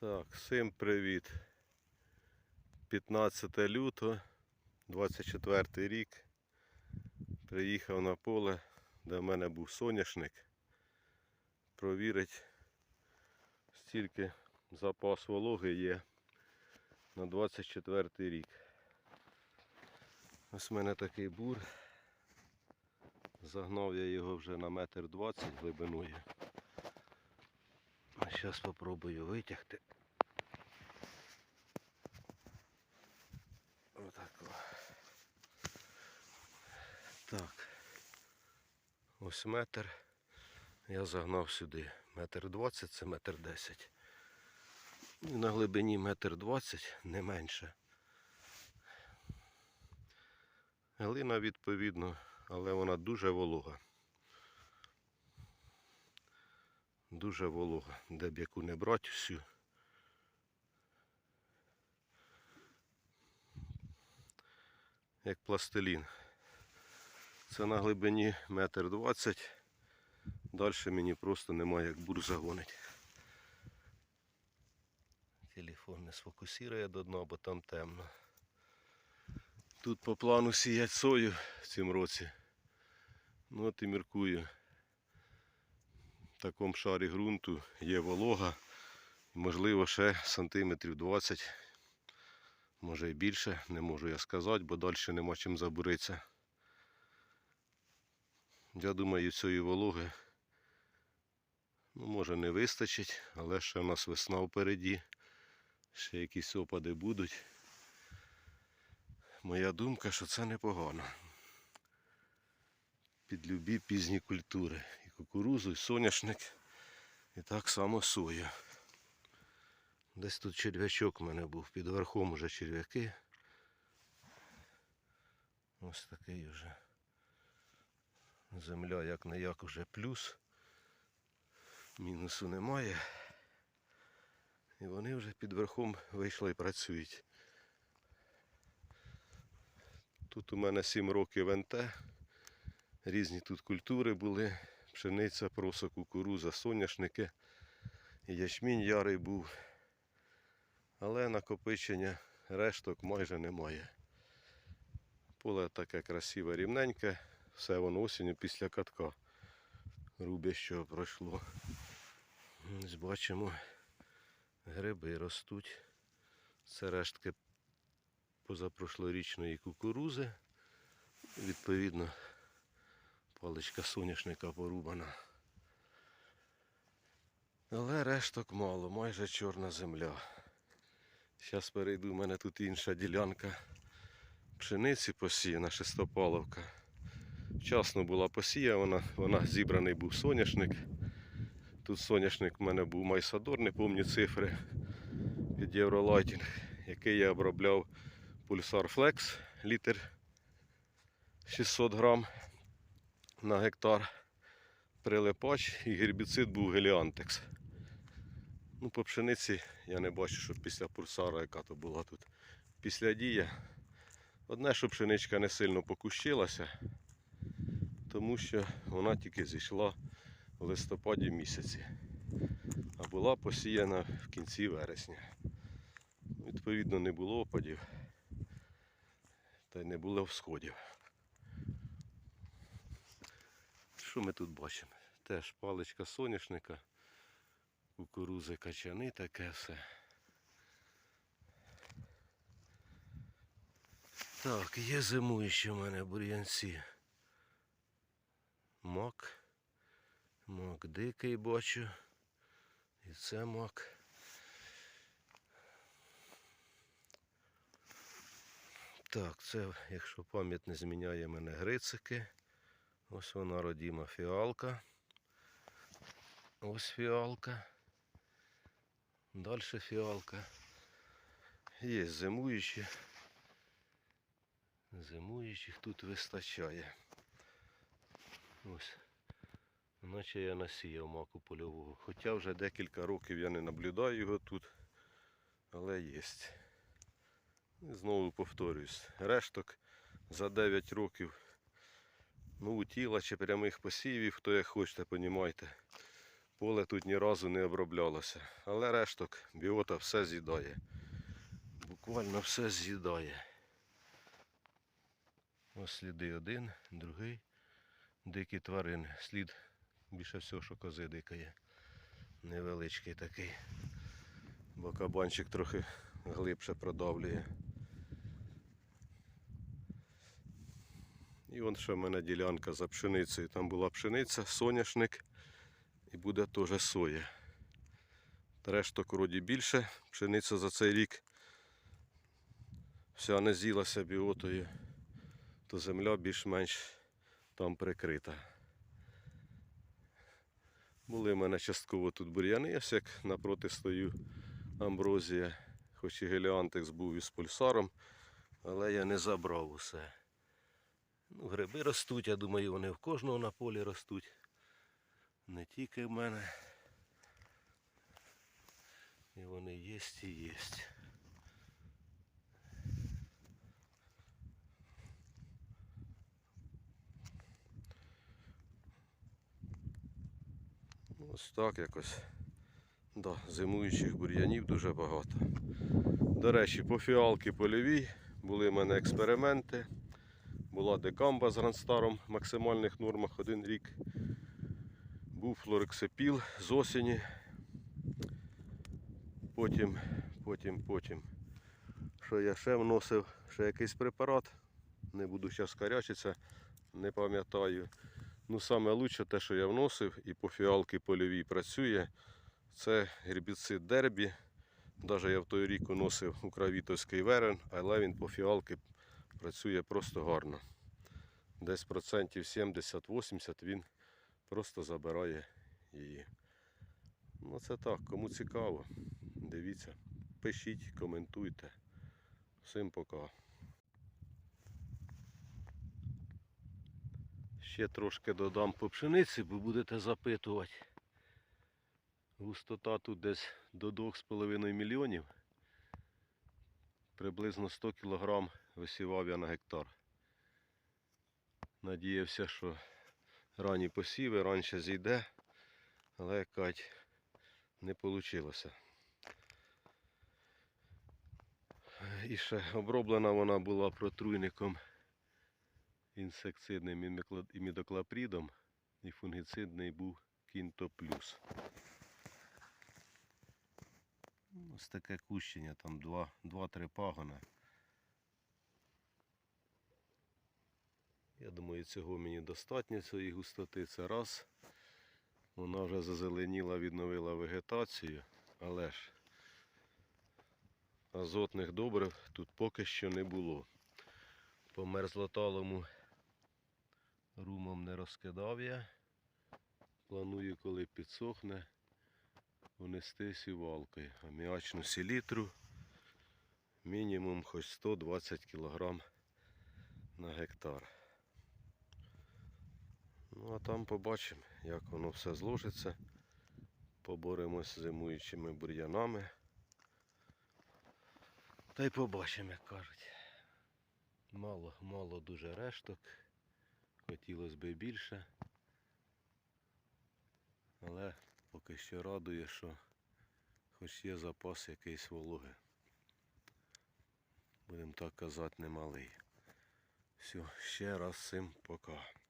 Так, всім привіт. 15 лютого, 24 рік. Приїхав на поле, де в мене був соняшник. Провірить, стільки запас вологи є на 24 рік. Ось в мене такий бур. Загнав я його вже на метр двадцять глибиною. А зараз спробую витягти. Отако. Так. Ось метр. Я загнав сюди. Метр двадцять це метр десять. І на глибині метр двадцять, не менше. Глина відповідно, але вона дуже волога. Дуже волога. Де б яку не брати всю. Як пластилін. Це на глибині метр двадцять. Далі мені просто немає як бур загонить. Телефон не сфокусує до дна, бо там темно. Тут по плану сіять сою в цьому році. Ну от і міркую. Такому шарі ґрунту є волога. Можливо, ще сантиметрів 20, може і більше, не можу я сказати, бо далі нема чим забуритися. Я думаю, цієї вологи ну, може не вистачить, але ще в нас весна впереді, ще якісь опади будуть. Моя думка, що це непогано. Під любі пізні культури. Кукурузу, і соняшник, і так само сою. Десь тут черв'ячок в мене був, під верхом уже черв'яки. Ось такий вже. Земля як не як уже плюс. Мінусу немає. І вони вже під верхом вийшли і працюють. Тут у мене 7 років НТ. Різні тут культури були. Пшениця, проса, кукуруза, соняшники. Ячмінь ярий був. Але накопичення решток майже немає. Поле таке красиве, рівненьке. Все воно осінню після катка. Рубя що пройшло. Бачимо, гриби ростуть. Це рештки позапрошлорічної кукурузи. Відповідно, паличка соняшника порубана. Але решток мало, майже чорна земля. Зараз перейду, у мене тут інша ділянка пшениці посіяна, шестопаловка. Вчасно була посіяна, вона зібраний був соняшник. Тут соняшник в мене був майсадор, не пам'ятаю цифри під Євролайтінг, який я обробляв пульсар Флекс літр 600 грам на гектар. Прилипач і гербіцид був Геліантекс. Ну, по пшениці я не бачу, що після пульсара, яка то була тут після дія. Одне, що пшеничка не сильно покущилася, тому що вона тільки зійшла в листопаді місяці, а була посіяна в кінці вересня. Відповідно, не було опадів та й не було всходів. Що ми тут бачимо? Теж паличка соняшника, кукурузи качани, таке все. Так, є зимуючі в мене бур'янці. Мак. Мак дикий бачу. І це мак. Так, це, якщо пам'ять не зміняє мене грицики. Ось вона родіма фіалка. Ось фіалка. Далі фіалка. Є зимуючі. Зимуючих тут вистачає. Ось. Наче я насіяв маку польового. Хоча вже декілька років я не наблюдаю його тут. Але є. Знову повторюсь, решток за 9 років. Ну, у тіла чи прямих посівів, хто як хочете, понімайте. Поле тут ні разу не оброблялося. Але решток біота все з'їдає. Буквально все з'їдає. Ось сліди один, другий. Дикі тварини. Слід більше всього, що кози дикає. Невеличкий такий. Бо кабанчик трохи глибше продавлює. І вон ще в мене ділянка за пшеницею. Там була пшениця, соняшник і буде теж соя. Решток вроді більше. Пшениця за цей рік вся не з'їлася біотою, то земля більш-менш там прикрита. Були в мене частково тут бур'яни, ось як напроти стою амброзія, хоч і геліантекс був із пульсаром, але я не забрав усе. Ну, гриби ростуть, я думаю, вони в кожного на полі ростуть. Не тільки в мене. І вони є і є. Ось так якось. Да, зимуючих бур'янів дуже багато. До речі, по фіалки польовій були в мене експерименти. Була декамба з гранстаром в максимальних нормах один рік. Був флорексипіл з осені. Потім, потім, потім. Що я ще вносив? Ще якийсь препарат. Не буду зараз карячитися, не пам'ятаю. Ну, саме лучше те, що я вносив і по фіалки польовій працює, це гербіцид дербі. Навіть я в той рік уносив укравітовський верен, але він по фіалки працює просто гарно. Десь процентів 70-80 він просто забирає її. Ну це так, кому цікаво, дивіться, пишіть, коментуйте. Всім пока. Ще трошки додам по пшениці, бо будете запитувати. Густота тут десь до 2,5 мільйонів. Приблизно 100 кг висівав я на гектар. Надіявся, що ранні посіви раніше зійде, але якать не вийшло. І ще оброблена вона була протруйником інсекцидним імікло- імідоклопридом і фунгіцидний був Кінто Плюс. Ось таке кущення, там 2-3 пагона. Я думаю, цього мені достатньо цієї густоти. Це раз. Вона вже зазеленіла, відновила вегетацію, але ж азотних добрив тут поки що не було. По мерзлоталому румом не розкидав я. Планую, коли підсохне, внести сівалкою. Аміачну селітру мінімум хоч 120 кг на гектар. А там побачимо, як воно все зложиться. Поборемось з зимуючими бур'янами. Та й побачимо, як кажуть. Мало, мало дуже решток. Хотілося б більше. Але поки що радує, що хоч є запас якийсь вологи. Будемо так казати, немалий. Все, ще раз всім пока.